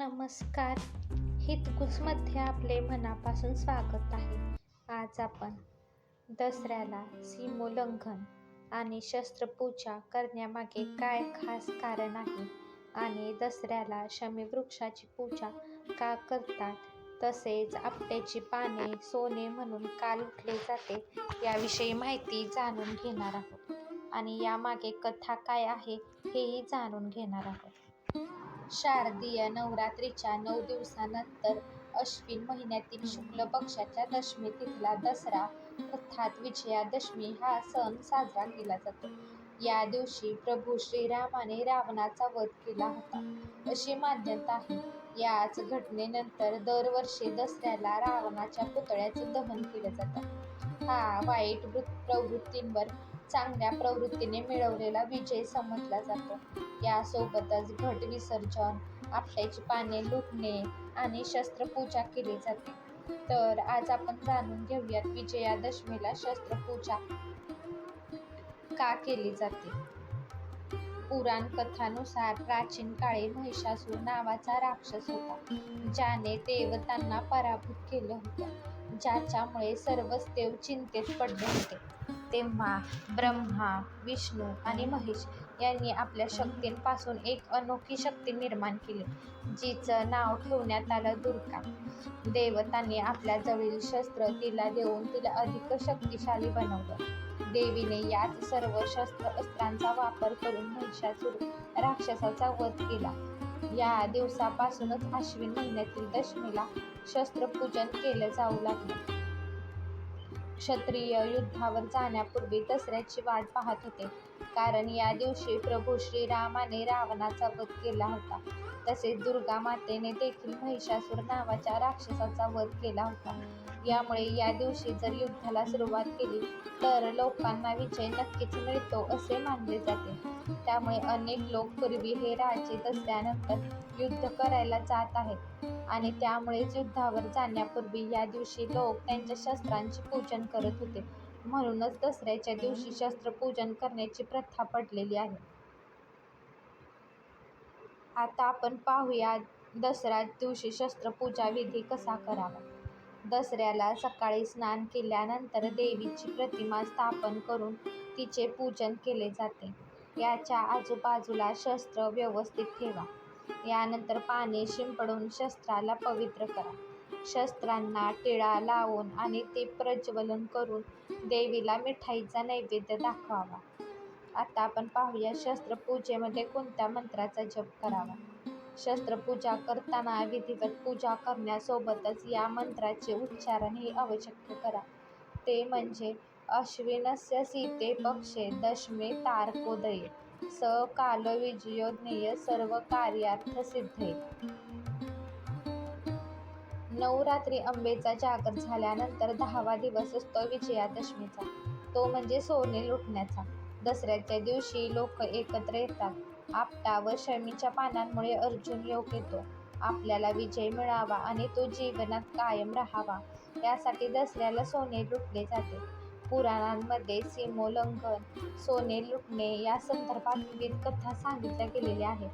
नमस्कार. हितगुजमध्ये आपले मनापासून स्वागत आहे. आज आपण दसऱ्याला सीमोल्लंघन आणि शस्त्रपूजा करण्यामागे काय खास कारण आहे आणि दसऱ्याला शमीवृक्षाची पूजा का करतात? तसेच आपट्याची पाने सोने म्हणून का लुटले जाते याविषयी माहिती जाणून घेणार आहोत. आणि यामागे कथा काय आहे हेही जाणून घेणार आहोत. शारदीय नवरात्रीच्या नऊ दिवसानंतर अश्विन महिन्यातील शुक्ल पक्षाच्या दशमी तिथला दसरा अर्थात विजयादशमी हा सण साजरा केला जातो. या दिवशी प्रभू श्रीरामाने रावणाचा वध केला होता. अशी मान्यता आहे. याच घटनेनंतर दरवर्षी दसऱ्याला रावणाच्या पुतळ्याचं दहन केलं जातं. हा वाईट प्रवृत्तींवर चांगल्या प्रवृत्तीने मिळवलेला विजय समजला जातो. यासोबतच घट विसर्जन आपट्याची पाने लुटणे आणि शस्त्रपूजा केली जाते. तर आज आपण जाणून घेऊयात विजयादशमीला शस्त्रपूजा का केली जाते? पुराण कथानुसार प्राचीन काळी महिषासूर नावाचा राक्षस होता ज्याने देवतांना पराभूत केलं होतं ज्याच्यामुळे सर्वच देव चिंतेत पडले होते. तेव्हा ब्रह्मा विष्णू आणि महेश यांनी आपल्या शक्तींपासून एक अनोखी शक्ती निर्माण केली जिचं नाव ठेवण्यात आलं दुर्गा. देवतांनी आपल्या जवळील शस्त्र तिला देऊन तिला अधिक शक्तिशाली बनवलं. देवीने याच सर्व शस्त्र अस्त्रांचा वापर करून महिषासूर राक्षसाचा वध केला. या दिवसापासूनच अश्विन महिन्यातील दशमीला शस्त्रपूजन केलं जाऊ लागलं. क्षत्रिय युद्धावर जाण्यापूर्वी दसऱ्याची वाट पाहत होते. कारण या दिवशी प्रभू श्रीरामाने रावणाचा वध केला होता. तसेच दुर्गा मातेने देखील महिषासूर नावाच्या राक्षसाचा वध केला होता. यामुळे या दिवशी जर युद्धाला सुरुवात केली तर लोकांना विजय नक्कीच मिळतो असे मानले जाते. त्यामुळे अनेक लोक पूर्वी हे राजे दसऱ्यानंतर युद्ध करायला जात आहेत आणि त्यामुळेच युद्धावर जाण्यापूर्वी या दिवशी लोक त्यांच्या शस्त्रांचे पूजन करत होते. म्हणूनच दसऱ्याच्या दिवशी शस्त्रपूजन करण्याची प्रथा पडलेली आहे. आता आपण पाहूया दसऱ्या दिवशी शस्त्रपूजा विधी कसा करावा. दसऱ्याला सकाळी स्नान केल्यानंतर देवीची प्रतिमा स्थापन करून तिचे पूजन केले जाते. याच्या आजूबाजूला शस्त्र व्यवस्थित ठेवा. यानंतर पाणी शिंपडून शस्त्राला पवित्र करा. शस्त्रांना टिळा लावून आणि ते प्रज्वलन करून देवीला मिठाईचा नैवेद्य दाखवावा. आता आपण पाहूया शस्त्रपूजेमध्ये कोणत्या मंत्राचा जप करावा? शस्त्रपूजा करताना विधिवत पूजा करण्यासोबतच या मंत्राचे उच्चारणही आवश्यक करा. ते म्हणजे अश्विनस्य सीते पक्षे दशमे तारकोदये स कालविजयोज्ञेय सर्व कार्यार्थसिद्धे नवरात्री अंबेचा जागर झाल्यानंतर दहावा दिवस असतो विजयादशमीचा. तो म्हणजे सोने लुटण्याचा दसऱ्याच्या दिवशी लोक एकत्र येतात. आपटा व शमीच्या पानांमुळे अर्जुन योग येतो आपल्याला विजय मिळावा आणि तो जीवनात कायम राहावा. यासाठी दसऱ्याला सोने लुटले जाते. पुराणांमध्ये सीमोल्लंघन सोने लुटणे या संदर्भात विविध कथा सांगितल्या गेलेल्या आहेत.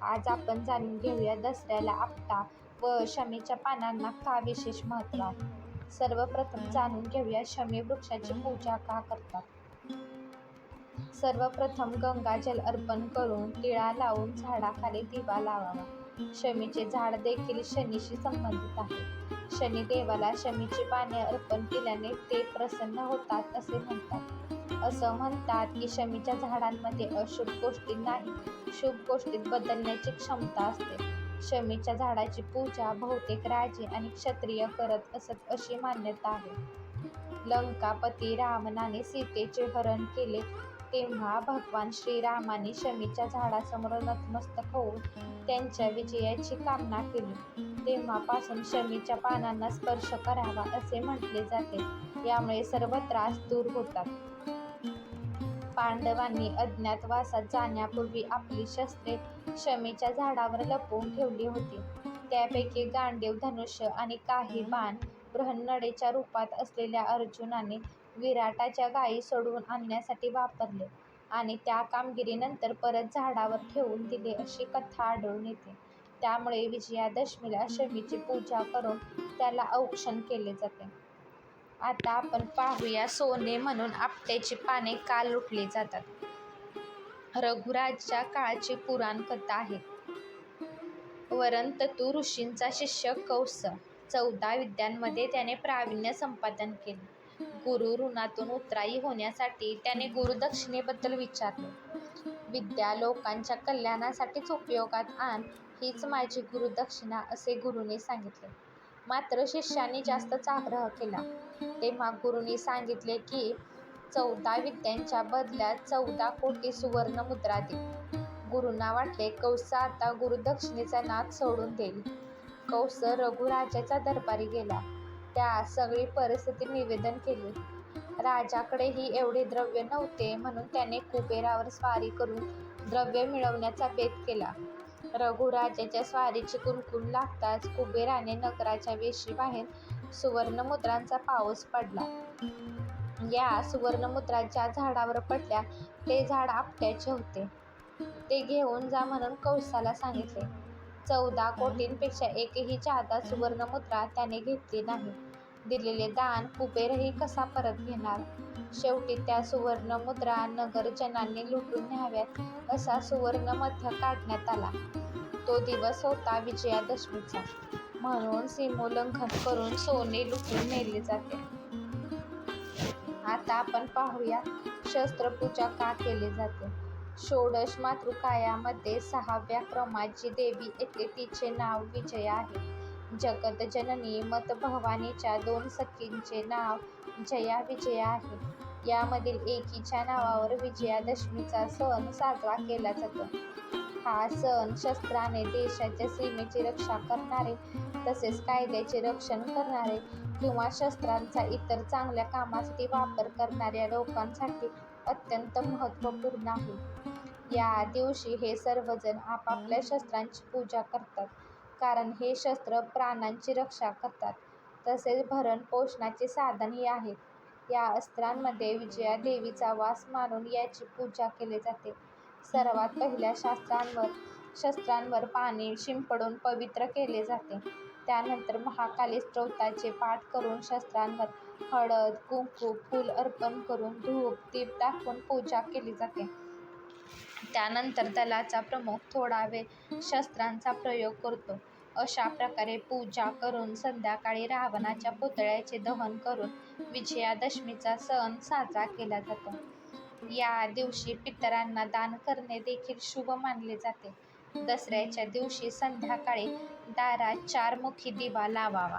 आज आपण जाणून घेऊया दसऱ्याला आपटा व शमीच्या पानांना का विशेष महत्त्व आहे? सर्वप्रथम जाणून घेऊया शमी वृक्षाची पूजा का करतात? सर्वप्रथम गंगाजल अर्पण करून टिळा लावून झाडाखाली दिवा लावावा. शमीचे झाड देखील शनीशी संबंधित आहे. शनिदेवाला शमीची पाने अर्पण केल्याने ते प्रसन्न होतात असे म्हणतात. असं म्हणतात की शमीच्या झाडांमध्ये अशुभ गोष्टी नाही शुभ गोष्टीत बदलण्याची क्षमता असते. शमीच्या झाडाची पूजा बहुतेक राजे आणि क्षत्रिय करत असत अशी मान्यता आहे. लंकापती रावणाने सीतेचे हरण केले. तेव्हा भगवान श्रीरामाने शमीच्या झाडासमोर नतमस्तक होऊन त्यांच्या विजयाची कामना केली. तेव्हापासून शमीच्या पानांना स्पर्श करावा असे म्हटले जाते. यामुळे सर्व त्रास दूर होतात. पांडवांनी अज्ञातवासात जाण्यापूर्वी आपली शस्त्रे शमीच्या झाडावर लपवून ठेवली होती. त्यापैकी गांडीव धनुष्य आणि काही बाण बृहन्नडेच्या रूपात असलेल्या अर्जुनाने विराटाच्या गायी सोडवून आणण्यासाठी वापरले आणि त्या कामगिरीनंतर परत झाडावर ठेवून दिले अशी कथा आढळून येते. त्यामुळे विजयादशमीला शमीची पूजा करून त्याला औक्षण केले जाते. आता आपण पाहूया सोने म्हणून आपट्याची पाने का लुटली जातात. रघुराजच्या काळाची पुराण कथा आहे. वरंततू ऋषींचा शिष्य कौस चौदा विद्यांमध्ये त्याने प्रावीण्य संपादन केले. गुरु ऋणातून उतराई होण्यासाठी त्याने गुरुदक्षिणेबद्दल विचारले. विद्या लोकांच्या कल्याणासाठीच उपयोगात आण हीच माझी गुरुदक्षिणा असे गुरुने सांगितले. मात्र शिष्याने जास्तच आग्रह केला. तेव्हा गुरुने सांगितले की चौदा विद्यांच्या बदल्यात चौदा कोटी सुवर्ण मुद्रा दे. गुरुंना वाटले कौस आता गुरुदक्षिणेचा नाद सोडून देईल. कौस रघुराजाचा दरबारी गेला. त्या सगळी परिस्थिती निवेदन केली. राजाकडेही एवढे द्रव्य नव्हते म्हणून त्याने कुबेरावर स्वारी करून द्रव्य मिळवण्याचा बेत केला. रघुराजाच्या स्वारीची कुणकुण लागताच कुबेराने नगराच्या वेशीबाहेर सुवर्णमुद्रांचा पाऊस पडला. या सुवर्णमुद्रा ज्या झाडावर पडल्या ते झाड आपट्याचे होते. ते घेऊन जा म्हणून कौसाला सांगितले. चौदा कोटींपेक्षा एकही जादा सुवर्णमुद्रा त्याने घेतली नाही. दिलेले दान कुबेरही कसा परत घेणार? शेवटी त्या सुवर्णमुद्रा नगरजनांनी लुटून न्याव्यात असा सुवर्णमध्य काढण्यात आला. तो दिवस होता विजयादशमीचा. म्हणून सीमोल्लंघन करून सोने लुटून नेले जाते. आता आपण पाहूया शस्त्रपूजा का केली जाते. षोडश मातृकायामध्ये सहाव्या क्रमाची देवी येते तिचे नाव विजया आहे. जगतजननी मतभवानीच्या दोन सखींचे नाव जया विजया आहे. यामधील एकीच्या नावावर विजयादशमीचा सण साजरा केला जातो. हा सण शस्त्राने देशाच्या सीमेची रक्षा करणारे तसेच कायद्याचे रक्षण करणारे किंवा शस्त्रांचा इतर चांगल्या कामासाठी वापर करणाऱ्या लोकांसाठी अत्यंत महत्त्वपूर्ण आहे. या दिवशी हे सर्वजण आपापल्या शस्त्रांची पूजा करतात. कारण हे शस्त्र प्राणांची रक्षा करतात. तसेच भरण पोषणाचे साधनही आहेत. या अस्त्रांमध्ये विजया देवीचा वास मानून याची पूजा केली जाते. सर्वात पहिल्या शास्त्रांवर शस्त्रांवर पाणी शिंपडून पवित्र केले जाते. त्यानंतर महाकाली स्तोत्राचे पाठ करून शस्त्रांवर हळद कुंकू फूल अर्पण करून धूप दीप दाखवून पूजा केली जाते. त्यानंतर दलाचा प्रमुख थोडा वेळ शस्त्रांचा प्रयोग करतो. अशा प्रकारे पूजा करून संध्याकाळी रावणाच्या पुतळ्याचे दहन करून विजयादशमीचा सण साजरा केला जातो. या दिवशी पितरांना दान करणे देखील शुभ मानले जाते. दसऱ्याच्या दिवशी संध्याकाळी दारात चारमुखी दिवा लावावा.